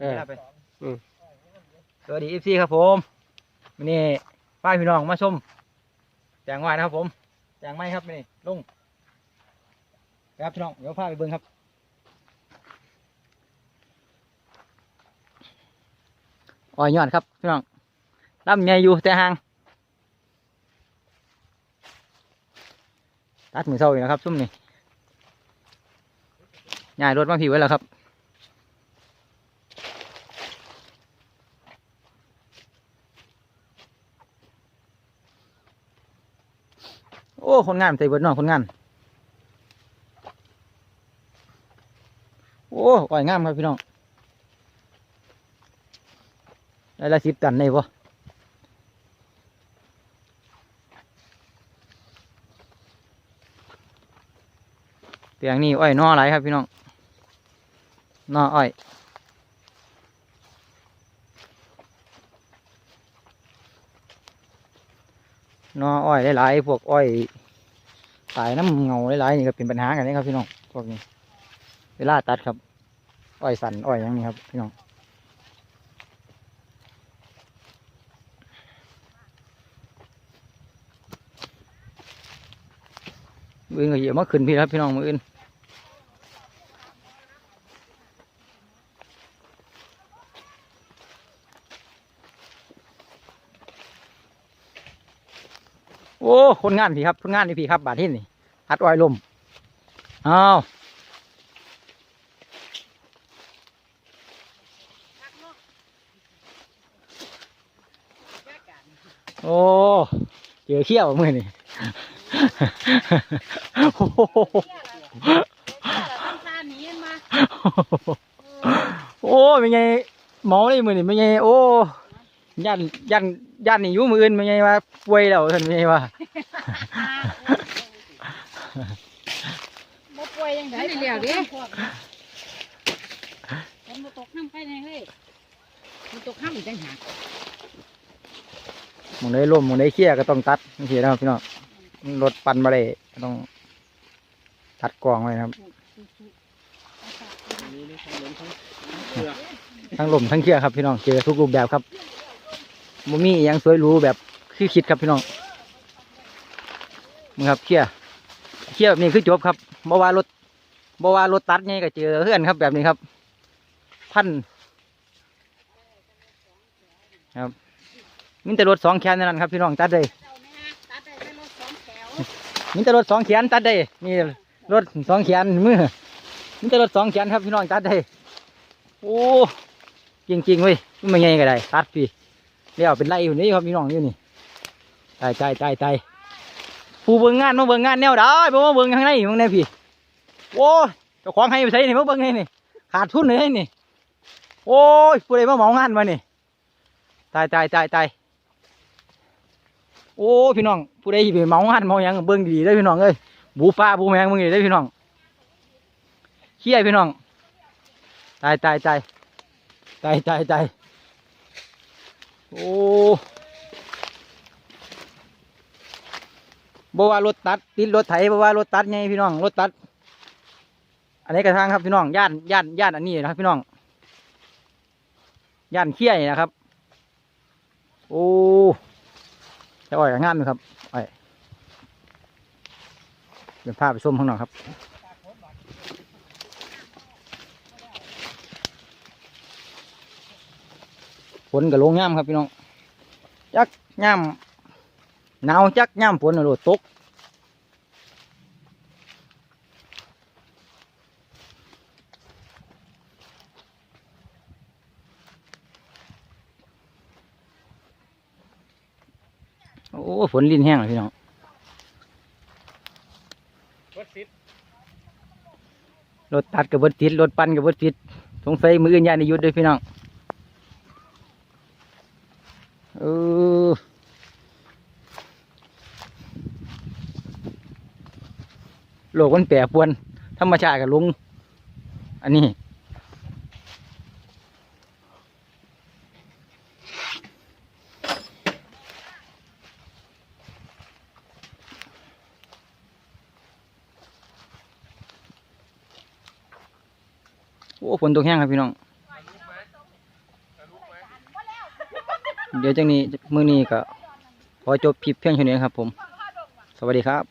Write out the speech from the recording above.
เออเวลาไปอืม สวัสดีเอฟซีครับผมวันนี้ป้าพี่น้องมาชมแจงไว้นะครับผมแจงไม้ครับนี่ลุงครับพี่น้องเดี๋ยวพาไปเบิ้งครับอ้อยยอดครับพี่น้องลำใหญ่อยู่แต่ห่างตัดมือเศร้าอยู่นะครับซุ่มนี่ย้ายรถมาผิวไว้แล้วครับ อ้คนงานใส่เบิดน้องคนงานโอ้อ่อยงามครับพี่น้องได้ละสิบตันได้ปะเตียงนี้อ้อยนอหลครับพี่น้องนออ้อยนออ้อยหลายๆพวกอ้อย สายน้ำเงาหลายๆนี่ก็เป็นปัญหากันนี่ครับพี่น้องพวกนี้ เวลาตัดครับ อ้อยสันอ้อยอย่างนี้ครับพี่น้องมืออื่นก็เหยียบมากขึ้นพี่ครับพี่น้องมืออื่น โอ้คนงานพี่ครับคนงานนี่พี่ครับบาทที่นี่หัดอ้อยลมอ้าวโอ้เจอเขี้ยวมือนี่โอ้โหโอ้ไม่ไงหมอนี่มือนี่ไม่ไงโอ้ ยันยันยันนี่อยู่มืออื่นไม่ไงว่าป่วยแล้วท่านไม่ไงว่า บ่ป่วยยังไงไม่ได้เลี้ยวดิผมบ่ตกน้ำไปไหนเฮ้ยมันตกห้ามอีกจังหากหมึงได้ร่มหมึงได้เขี้ยก็ต้องตัดนี่สินะครับพี่น้องรถปั่นมาเลยก็ต้อง ตัดกองไว้นะครับทั้งลมทั้งเขี้ยครับพี่น้องเจอทุกรูปแบบครับ บ่มีอิหยังสวยหรูแบบคือคิดครับพี่น้องมึงครับเขี้ยเขี้ยแบบนี้คือจบครับบ่ว่ารถบ่ว่ารถตัดไงก็เจอเพื่อนครับแบบนี้ครับ พันครับมีแต่รถสองแขนเท่านั้นครับพี่น้องตัดเลยเจ้าแม่ตัดได้แต่รถสองแถวมีแต่รถสองแขนตัดได้นี่รถสองแขนมือมีแต่รถสองแขนครับพี่น้องตัดได้โอ้จริงๆเว้ยมันไม่ไงก็ได้ตัดพี่ เดี๋ยวเป็นไรอยู่นี่ครับพี่น้องอยู่นี่ตายตายตายตายผู้เบิ่งงานมาเบิ่งงานแนวได้บ่มาะเบิ่งข้างในมึงแน่พี่โอ้ยเจ้าของให้ไปใส่นี่มาเบิ่งไงนี่ขาดทุนเลยนี่โอ้ยผู้ใดมาเหมางานมานี่ตายตายตายตายโอ้พี่น้องผู้ใดไปเหมางานเหมาหยังเบิ่งดีๆเด้พี่น้องเอ้ยบูฟ้าบูแมงมึงนี่เด้พี่น้องเขี้ยพี่น้องตายตายตายตายตายตาย โอ้บว่ารถตัดติดรถไถบ่ว่ารถตัดไงพี่น้องรถตัด อันนี้กระทางครับพี่น้องย่านย่านย่านอันนี้นะครับ พี่น้องย่านเขี้ยนะครับ โอ้จะอ่อยงามไหมครับอ่อยเดี๋ยวพาไปชมข้างนอกครับ ฝนกับลงงามครับพี่น้องจักงามหนาวจักงามฝนน่ะโดดตกโอ้ฝนลิ้นแห้งเลยพี่น้องรถติดรถตัดกับรถติดรถปั่นกับรถติดสงสัยมืออื่นยานในยุทธด้วยพี่น้อง เออโลกมันแปรปวน ธรรมชาติกับลุง อันนี้ โอ้ฝนตกแห้งครับพี่น้อง เดี๋ยวจังนี้มือนี้ก็ขอจบคลิปเพียงเท่านี้ครับผม สวัสดีครับ